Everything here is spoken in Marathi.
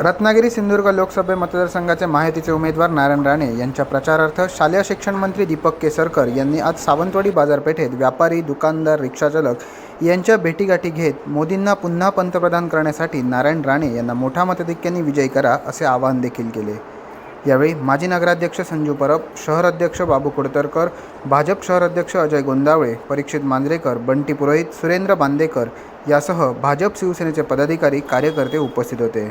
रत्नागिरी सिंधुदुर्ग लोकसभा मतदारसंघाचे माहितीचे उमेदवार नारायण राणे यांच्या प्रचारार्थ शालेय शिक्षण मंत्री दीपक केसरकर यांनी आज सावंतवाडी बाजारपेठेत व्यापारी दुकानदार रिक्षाचालक यांच्या भेटीगाठी घेत मोदींना पुन्हा पंतप्रधान करण्यासाठी नारायण राणे यांना मोठ्या मताधिक्याने विजयी करा असे आवाहन देखील केले. यावेळी माजी नगराध्यक्ष संजू परब शहर अध्यक्ष बाबू कुडतरकर भाजप शहर अध्यक्ष अजय गोंदावळे परीक्षित मांजरेकर बंटी पुरोहित सुरेंद्र बांदेकर यासह भाजप शिवसेनेचे पदाधिकारी कार्यकर्ते उपस्थित होते.